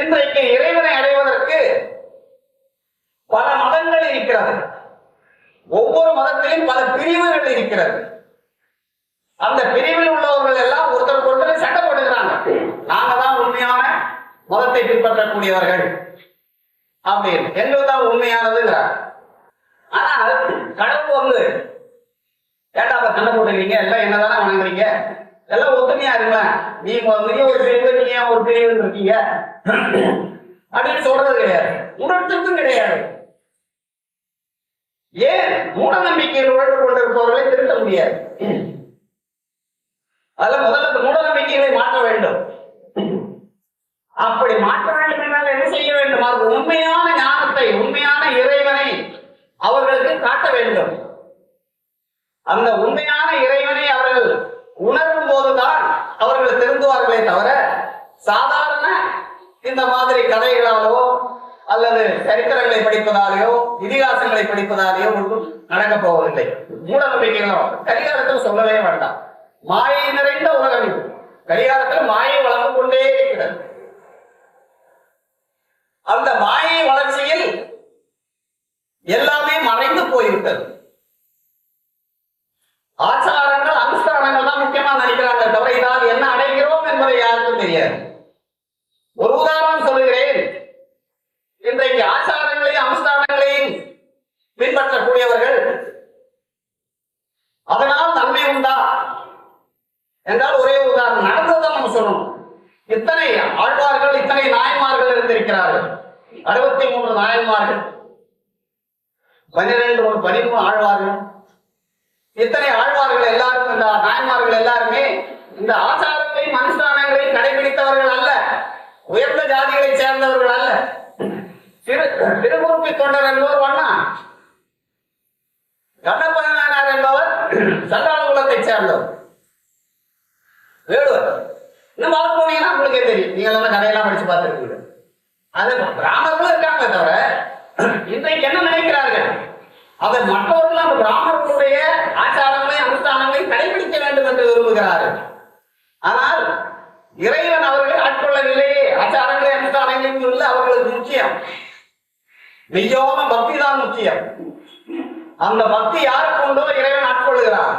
இன்றைக்கு இறைவனை அடைவதற்கு பல மதங்கள் இருக்கிறது. ஒவ்வொரு மதத்திலும் பல பிரிவுகள் இருக்கிறது. அந்த பிரிவில் உள்ளவர்கள் எல்லாம் ஒருத்தருக்கு ஒருத்தர் சண்டை போட்டுக்கிறாங்க. நாங்க தான் உண்மையான மதத்தை பின்பற்றக்கூடியவர்கள். அப்படின்னு எங்களுக்கு தான் உண்மையானதுங்கிறார் ஆனால் கடவுள் வந்து ஏட்டா அப்ப சண்டை போட்டுக்கிறீங்க? எல்லாம் என்னதானே வணங்குறீங்க எல்லாம் ஒத்துமையா இருங்க நீ மொ- ஒரு பிரிவு நீ ஏன் ஒரு பிரிவு இருக்கீங்க? அப்படின்னு சொல்றது கிடையாது. உணர்த்துக்கும் கிடையாது. ஏன்? மூட நம்பிக்கையில் உணர்ந்து கொண்டிருப்பவர்களை திருத்த முடியாது. அதுல முதல்ல மூட நம்பிக்கைகளை மாற்ற வேண்டும். அப்படி மாற்ற வேண்டும் என்றால் என்ன செய்ய வேண்டும்? அவர்கள் உண்மையான ஞானத்தை உண்மையான இறைவனை அவர்களுக்கு காட்ட வேண்டும். அந்த உண்மையான இறைவனை அவர்கள் உணரும் போதுதான் அவர்கள் திருந்துவார்களே தவிர சாதாரண இந்த மாதிரி கதைகளாலோ அல்லது சரித்திரங்களை படிப்பதாலேயோ இதிகாசங்களை படிப்பதாலேயோ ஒன்றும் நடக்கப் போவதில்லை. மூட நம்பிக்கைகளும் கரிகாலத்தில் சொல்லவே வேண்டாம். மாயை நிறைந்த உலகம் இது. கரிகாலத்தில் மாயை வளர்ந்து கொண்டே இருக்கிறது. அந்த மாயை வளர்ச்சியில் எல்லாமே மறைந்து போய்விட்டது ஆச்சாரங்கள் அனுஷ்டானங்கள் தான் முக்கியமா நினைக்கிறாங்க தவிர இதால் என்ன அடைகிறோம் என்பதை யாருக்கும் தெரியாது ஒரு உதாரணம் சொல்லுகிறேன் இன்றைக்கு ஆச்சாரங்களையும் அனுஷ்டானங்களையும் பின்பற்றக்கூடியவர்கள் அதனால் நன்மை உண்டா என்றால் ஒரே உதாரணம். நடந்ததை நம்ம சொல்லணும். இத்தனை ஆழ்வார்கள் இத்தனை நாயன்மார்கள் இருந்திருக்கிறார்கள். அறுபத்தி மூன்று நாயன்மார்கள். பன்னிரெண்டு ஒரு பதிமூணு ஆழ்வார்கள். இத்தனை ஆழ்வார்கள் எல்லாரும் இந்த நாயன்மார்கள் எல்லாருமே இந்த ஆச்சாரங்களையும் அனுஷ்டானங்களையும் கடைபிடித்தவர்கள் அல்ல. உயர்ந்த ஜாதிகளை சேர்ந்தவர்கள் அல்ல. திரு திருமுறுப்பி தொண்டர் என்பவர் வண்ணா வேடுவர் இன்னும் வளர்ப்பு போனீங்கன்னா உங்களுக்கே தெரியும். நீங்க எல்லாம் கதையெல்லாம் படிச்சு பார்த்துருக்கீங்க அது பிராமணர்களும் இருக்காங்க தவிர இன்றைக்கு என்ன நினைக்கிறார்கள்? அதை மற்றவர்கள் அந்த பிராமணர்களுடைய ஆச்சாரங்களையும் அனுஷ்டானங்களையும் கடைபிடிக்க வேண்டும் என்று விரும்புகிறார்கள். ஆனால் இறைவன் அவர்களை ஆட்கொள்ளவில்லை ஆச்சாரங்களை அனுஷ்டானங்களையும் இல்லை அவர்களுக்கு முக்கியம். மெய்யான பக்தி தான் முக்கியம். அந்த பக்தி யாருக்கு உண்டோ இறைவன் ஆட்கொள்கிறான்.